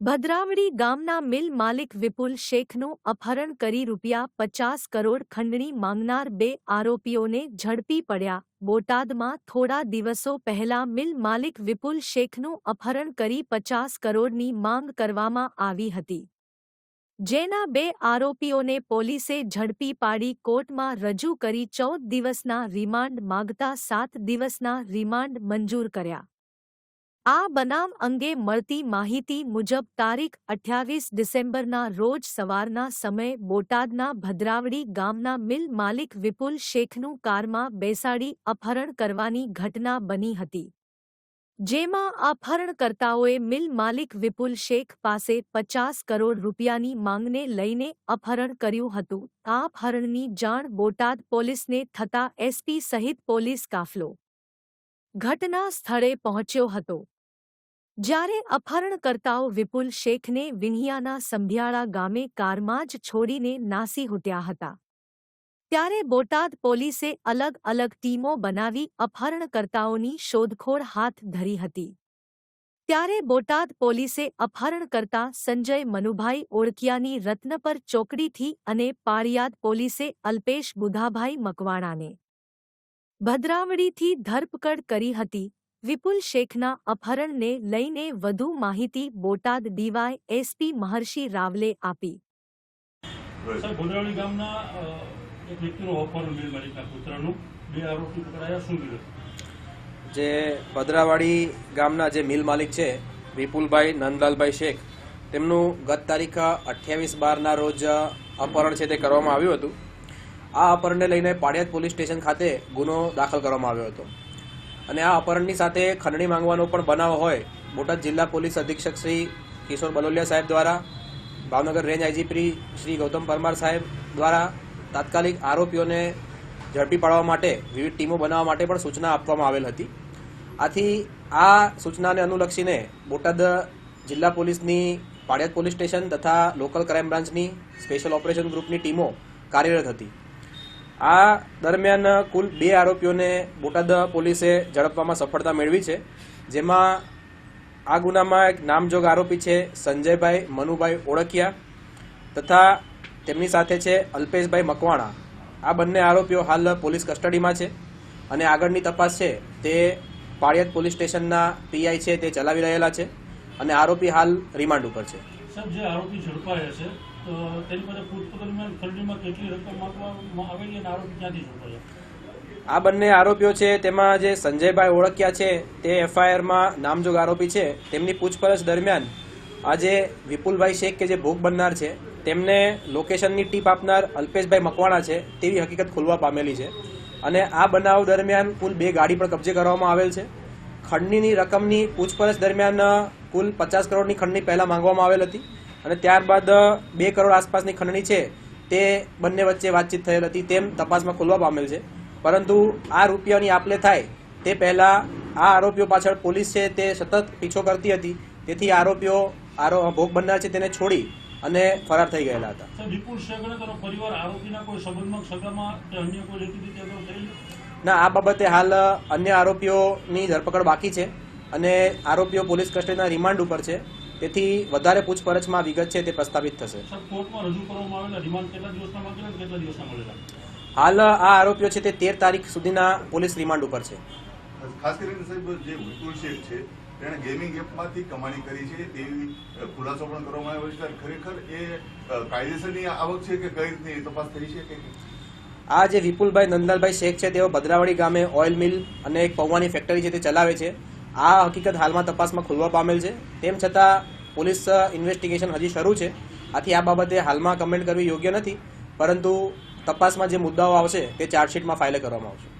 ભદ્રાવડી ગામના મિલ માલિક વિપુલ શેખનું અપહરણ કરી રૂપિયા પચાસ કરોડ ખંડણી માંગનાર બે આરોપીઓને ઝડપી પડ્યા. બોટાદમાં થોડા દિવસો પહેલા મિલ માલિક વિપુલ શેખનું અપહરણ કરી પચાસ કરોડની માંગ કરવામાં આવી હતી. જેના બે આરોપીઓને પોલીસે ઝડપી પાડી કોર્ટમાં રજૂ કરી ચૌદ દિવસના રિમાન્ડ માગતા સાત દિવસના રિમાન્ડ મંજૂર કર્યા. આ બનાવ અંગે મળતી માહિતી મુજબ તારીખ અઠ્યાવીસ ડિસેમ્બરના રોજ સવારના સમયે બોટાદના ભદ્રાવડી ગામના મિલ માલિક વિપુલ શેખનું કારમાં બેસાડી અપહરણ કરવાની ઘટના બની હતી. જેમાં અપહરણકર્તાઓએ મિલ માલિક વિપુલ શેખ પાસે પચાસ કરોડ રૂપિયાની માંગને લઈને અપહરણ કર્યું હતું. આ અપહરણની જાણ બોટાદ પોલીસને થતા એસપી સહિત પોલીસ કાફલો ઘટના સ્થળે પહોંચ્યો હતો. જ્યારે અપહરણકર્તાઓ વિપુલ શેખને વિંહિયાના સંભિયાળા ગામે કારમાં જ છોડીને નાસી હૂટ્યા હતા. ત્યારે બોટાદ પોલીસે અલગ અલગ ટીમો બનાવી અપહરણકર્તાઓની શોધખોળ હાથ ધરી હતી. ત્યારે બોટાદ પોલીસે અપહરણકર્તા સંજય મનુભાઈ ઓળકિયાની રત્નપર ચોકડીથી અને પાળિયાદ પોલીસે અલ્પેશ બુધાભાઈ મકવાણાને ભદ્રાવડીથી ધરપકડ કરી હતી. વિપુલ શેખના અપહરણને લઈને વધુ માહિતી બોટાદ ડીવાય એસપી મહર્ષિ રાવલે આપી. સાહેબ ભદ્રાવળી ગામના એક વ્યક્તિનું અપહરણ મિલ માલિકના પુત્રનું બે આરોપી પકડાયા. શું વિરોધ જે ભદ્રાવાડી ગામના જે મિલ માલિક છે વિપુલભાઈ નંદલાલભાઈ શેખ તેમનું ગત તારીખ અઠ્યાવીસ બારના રોજ અપહરણ છે તે કરવામાં આવ્યું હતું. આ અપહરણને લઈને પાડિયાદ પોલીસ સ્ટેશન ખાતે ગુનો દાખલ કરવામાં આવ્યો હતો. અને આ અપહરણની સાથે ખંડણી માંગવાનો પણ બનાવ હોય, બોટાદ જિલ્લા પોલીસ અધિક્ષક શ્રી કિશોર બલોલિયા સાહેબ દ્વારા, ભાવનગર રેન્જ આઈજીપી શ્રી ગૌતમ પરમાર સાહેબ દ્વારા તાત્કાલિક આરોપીઓને ઝડપી પાડવા માટે વિવિધ ટીમો બનાવવા માટે પણ સૂચના આપવામાં આવેલ હતી. આથી આ સૂચનાને અનુલક્ષીને બોટાદ જિલ્લા પોલીસની પાડિયાદ પોલીસ સ્ટેશન તથા લોકલ ક્રાઇમ બ્રાન્ચની સ્પેશિયલ ઓપરેશન ગ્રુપની ટીમો કાર્યરત હતી. આ દરમિયાન કુલ બે આરોપીઓને બોટાદ પોલીસે ઝડપવામાં સફળતા મેળવી છે, જેમાં આ ગુનામાં એક નામજોગ આરોપી છે સંજયભાઈ મનુભાઈ ઓળખિયા તથા તેમની સાથે છે અલ્પેશભાઈ મકવાણા. આ બંને આરોપીઓ હાલ પોલીસ કસ્ટડીમાં છે અને આગળની તપાસ છે તે પાળિયાદ પોલીસ સ્ટેશનના પીઆઈ છે તે ચલાવી રહેલા છે અને આરોપી હાલ રિમાન્ડ ઉપર છે. આરોપી ઝડપાયા છે તેની પાસે પૂછપરછ દરમિયાન ખંડણીમાં કેટલી રકમ આવેલી અને આરોપી ક્યાંથી ઝડપાયા? આ બંને આરોપીઓ છે, તેમાં જે સંજયભાઈ ઓળખ્યા છે, તે એફઆઈઆરમાં નામજોગ આરોપી છે. તેમની પૂછપરછ દરમિયાન આજે વિપુલભાઈ શેખ કે જે ભોગ બનનાર છે, તેમને લોકેશનની ટીપ આપનાર અલ્પેશભાઈ મકવાણા છે, તેવી હકીકત ખુલવા પામેલી છે. અને આ બનાવ દરમિયાન કુલ બે ગાડી પણ કબજે કરવામાં આવેલ છે. ખંડણીની રકમની પૂછપરછ દરમિયાન કુલ પચાસ કરોડની ખંડણી પહેલા માંગવામાં આવેલ હતી. અને ત્યારબાદ બે કરોડ આસપાસની ખંડણી છે તે બંને વચ્ચે વાતચીત થયેલ હતી તેમ તપાસમાં ખુલવા પામેલ છે. પરંતુ આ રૂપિયાની આપલે થાય તે પહેલા આ આરોપીઓ પાછળ પોલીસ છે તે સતત પીછો કરતી હતી. તેથી આરોપીઓ આરો ભોગ બનનાર છે તેને છોડી અને ફરાર થઈ ગયેલા હતા. વિપુલ શેખ પરિવાર આરોપીના કોઈ સંબંધમાં સગામાં કે અન્ય કોઈ રીતિ રીતે ના આ બાબતે હાલ અન્ય આરોપીઓની ધરપકડ બાકી છે અને આરોપીઓ પોલીસ કસ્ટડીના રિમાન્ડ ઉપર છે. તેથી વધારે પૂછપરછમાં વિગત છે તે પ્રસ્તાવિત થશે. હાલ આ આરોપીઓ છે તે તેર તારીખ સુધીના પોલીસ રિમાન્ડ ઉપર છે. ખાસ કરીને સાહેબ જે વિપુલ શેખ છે તેણે ગેમિંગ એપમાંથી કમાણી કરી છે તેવી ખુલાસો પણ કરવામાં આવ્યો છે. ખરેખર એ કાયદેસરની આવક છે કે કઈ રીતની તપાસ થઈ છે કે આ જે વિપુલભાઈ નંદલાલભાઈ શેખ છે તેઓ ભદ્રાવાડી ગામે ઓઇલ મિલ અને એક પૌવાની ફેક્ટરી છે તે ચલાવે છે. આ હકીકત હાલમાં તપાસમાં ખુલવા પામેલ છે. તેમ છતાં, પોલીસ ઇન્વેસ્ટિગેશન હજી શરૂ છે. આથી આ બાબતે હાલમાં કમેન્ટ કરવી યોગ્ય નથી. પરંતુ તપાસમાં જે મુદ્દાઓ આવશે, તે ચાર્જશીટમાં ફાઇલ કરવામાં આવશે.